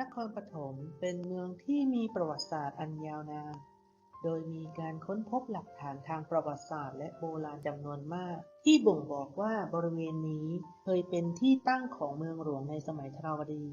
นครปฐมเป็นเมืองที่มีประวัติศาสตร์อันยาวนาน โดยมีการค้นพบหลักฐานทางประวัติศาสตร์และโบราณจำนวนมาก ที่บ่งบอกว่าบริเวณนี้เคยเป็นที่ตั้งของเมืองหลวงในสมัยทราวดี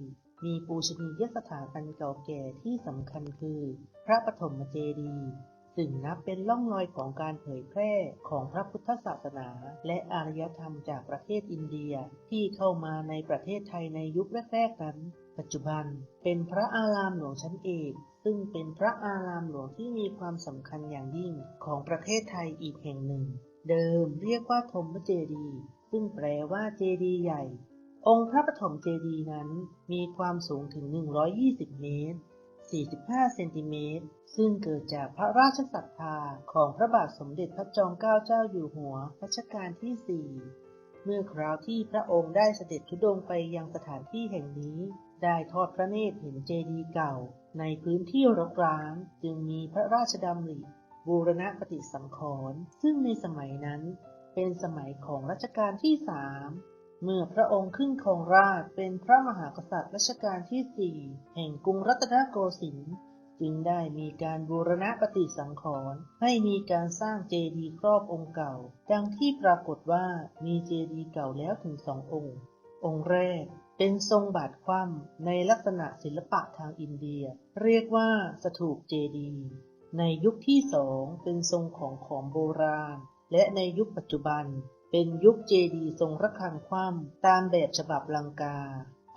มีปูชนียสถานอันเก่าแก่ที่สำคัญคือ พระปฐมเจดีย์ซึ่งนับเป็นล่องรอยของการเผยแพร่ของพระพุทธศาสนา และอารยธรรมจากประเทศอินเดียที่เข้ามาในประเทศไทยในยุคแรกๆนั้น ปัจจุบันเป็นพระอารามหลวงชั้นเอกซึ่งเป็นพระอารามหลวงที่มีความสำคัญอย่างยิ่งของประเทศไทยอีกแห่งหนึ่ง เดิมเรียกว่าธมเจดี ซึ่งแปลว่าเจดีใหญ่ องค์พระปฐมเจดีนั้นมีความสูงถึง 120 เมตร 45 เซนติเมตร ซึ่งเกิดจากพระราชศรัทธาของพระบาทสมเด็จพระจอมเกล้าเจ้าอยู่หัวรัชกาลที่ 4 เมื่อคราวที่พระองค์ได้เสด็จทุดงไปยังสถานที่แห่งนี้ ได้ทอดพระเนตรเห็นเจดีย์เก่า ในพื้นที่รกร้าง จึงมีพระราชดำริบูรณะปฏิสังขรณ์ซึ่งในสมัยนั้นเป็นสมัยของรัชกาลที่สามเมื่อพระองค์ขึ้นครองราชเป็นพระมหากษัตริย์รัชกาลที่สี่แห่งกรุงรัตนโกสินทร์จึงได้มีการบูรณะปฏิสังขรณ์ให้มีการสร้างเจดีย์ครอบองค์เก่า ดังที่ปรากฏว่ามีเจดีย์เก่าแล้วถึงสององค์ องค์แรก เป็นทรงบาทคว่ำในลักษณะศิลปะทางอินเดีย เรียกว่าสถูปเจดี ในยุคที่สองเป็นทรงของของโบราณ และในยุคปัจจุบัน เป็นยุคเจดีทรงระฆังคว่ำตามแบบฉบับลังกา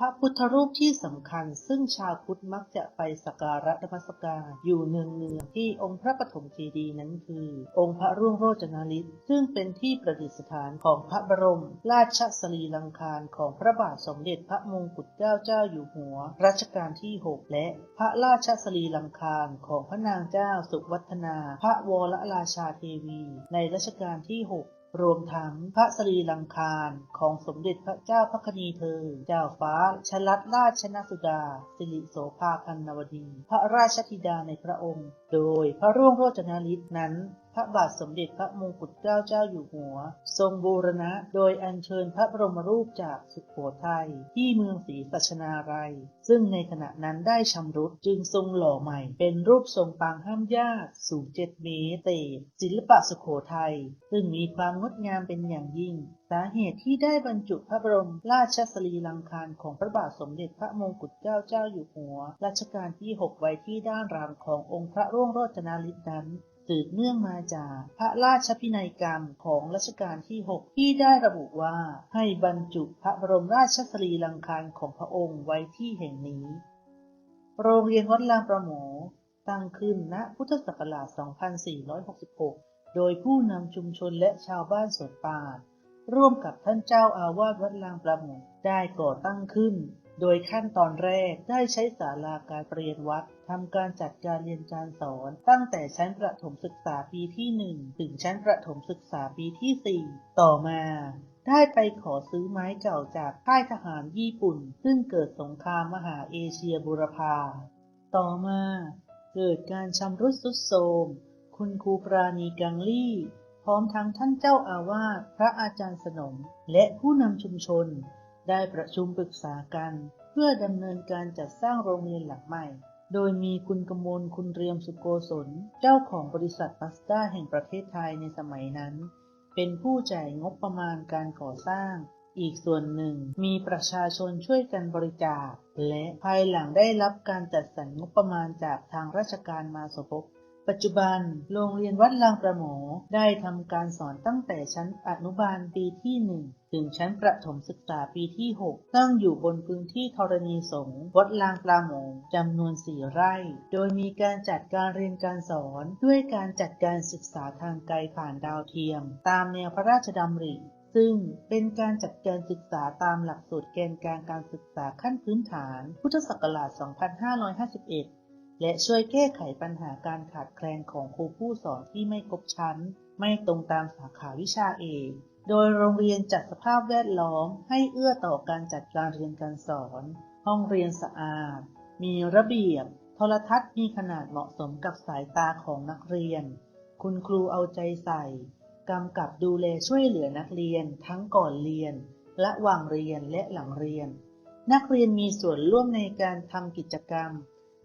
ระพุทธรูปที่สำคัญ ซึ่งชาวพุทธมักจะไปสักการะนมัสการอยู่เนืองเนืองที่องค์พระปฐมเจดีย์นั้นคือ องค์พระร่วงโรจนาลิศซึ่งเป็นที่ประดิษฐานของพระบรม ราชสรีลังคารของพระบาทสมเด็จพระมงกุฎเกล้าเจ้าอยู่หัว รัชกาลที่ 6 และพระราชสรีลังคารของพระนางเจ้าสุวัฒนา พระวรราชาเทวี ในรัชกาลที่ 6 รวมทั้งพระสรีลังคารของสมเด็จพระเจ้าพระคณีเธอ เจ้าฟ้าชลัดราชนสุดา สิริโสภาพันนวดี พระราชธิดาในพระองค์ โดยพระร่วงโรจนาลิศนั้นพระบาทสมเด็จพระมงกุฎเกล้าเจ้าอยู่หัว ทรงบูรณะ โดยอัญเชิญพระบรมรูปจากสุโขทัยที่เมืองศรีสัชนาลัย ซึ่งในขณะนั้นได้ชำรุดจึงทรงหล่อใหม่ เป็นรูปทรงปางห้ามญาติสูงเจ็ดเมตรเศษศิลปะสุโขทัยซึ่งมีความงดงามเป็นอย่างยิ่งสาเหตุที่ได้บรรจุพระบรมราชสรีลังคารของพระบาทสมเด็จพระมงกุฎเกล้าเจ้าอยู่หัว รัชกาลที่ 6 ไว้ที่ด้านหลังขององค์พระร่วงโรจนาลิศนั้น สืบเนื่องมาจากพระราชพินัยกรรมของรัชกาลที่ 6 ที่ได้ระบุว่าให้บรรจุพระบรมราชสรีลังคารของพระองค์ไว้ที่แห่งนี้ โรงเรียนวัดลางประหมตั้งขึ้นณพุทธศักราช 2466 โดยผู้นำชุมชนและชาวบ้านสวนป่าร่วมกับท่านเจ้าอาวาสวัดลางประหมได้ก่อตั้งขึ้น โดยขั้นตอนแรกได้ใช้ศาลาการเปรียนวัด ทำการจัดการเรียนการสอน ตั้งแต่ชั้นประถมศึกษาปีที่ 1 ถึงชั้นประถมศึกษาปีที่ 4 ต่อมา ได้ไปขอซื้อไม้เก่าจากค่ายทหารญี่ปุ่น ซึ่งเกิดสงครามมหาเอเชียบุรพา ต่อมา เกิดการชำรุดสุดโทรม คุณครูปราณีกังลี่พร้อมทั้งท่านเจ้าอาวาส พระอาจารย์สนม และผู้นำชุมชน ได้ประชุมปรึกษากัน เพื่อดำเนินการจัดสร้างโรงเรียนหลังใหม่ โดยมีคุณกมลคุณเรียมสุโกศล เจ้าของบริษัทปัสต้าแห่งประเทศไทยในสมัยนั้น เป็นผู้จ่ายงบประมาณการก่อสร้าง อีกส่วนหนึ่งมีประชาชนช่วยกันบริจาค และภายหลังได้รับการจัดสรรงบประมาณจากทางราชการมาสมทบ ปัจจุบัน โรงเรียนวัดลางประหมอได้ทำการสอนตั้งแต่ชั้นอนุบาลปีที่1ถึงชั้นประถมศึกษาปีที่ 6 ตั้งอยู่บนพื้นที่ธรณีสงฆ์วัดลางปลาหมอจำนวนสี่ไร่ โดยมีการจัดการเรียนการสอนด้วยการจัดการศึกษาทางไกลผ่านดาวเทียม ตามแนวพระราชดำริซึ่งเป็นการจัดการศึกษาตามหลักสูตรแกนกลางการศึกษาขั้นพื้นฐาน พุทธศักราช 2551 และช่วยแก้ไขปัญหาการขาดแคลนของครูผู้สอนที่ไม่ครบชั้น ไม่ตรงตามสาขาวิชาเอกโดยโรงเรียนจัดสภาพแวดล้อมให้เอื้อต่อการจัดการเรียนการสอน ห้องเรียนสะอาด มีระเบียบ โทรทัศน์มีขนาดเหมาะสมกับสายตาของนักเรียน คุณครูเอาใจใส่กำกับดูแลช่วยเหลือนักเรียนทั้งก่อนเรียน ระหว่างเรียนและหลังเรียน นักเรียนมีส่วนร่วมในการทำกิจกรรม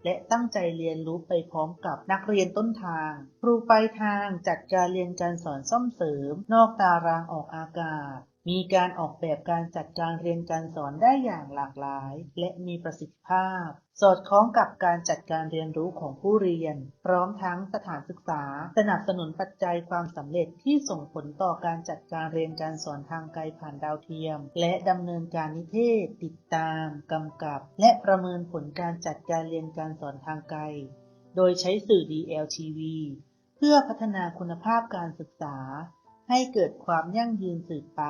และตั้งใจเรียนรู้ไปพร้อมกับนักเรียนต้นทาง ครูปลายทางจัดการเรียนการสอนซ่อมเสริม นอกตารางออกอากาศ มีการออกแบบการจัดการเรียนการสอนได้อย่างหลากหลาย และมีประสิทธิภาพ สอดคล้องกับการจัดการเรียนรู้ของผู้เรียน พร้อมทั้งสถานศึกษา สนับสนุนปัจจัยความสำเร็จที่ส่งผลต่อการจัดการเรียนการสอนทางไกลผ่านดาวเทียม และดำเนินการนิเทศ ติดตามกำกับ และประเมินผลการจัดการเรียนการสอนทางไกล โดยใช้สื่อ DLTV เพื่อพัฒนาคุณภาพการศึกษา ให้เกิดความยั่งยืนสืบไป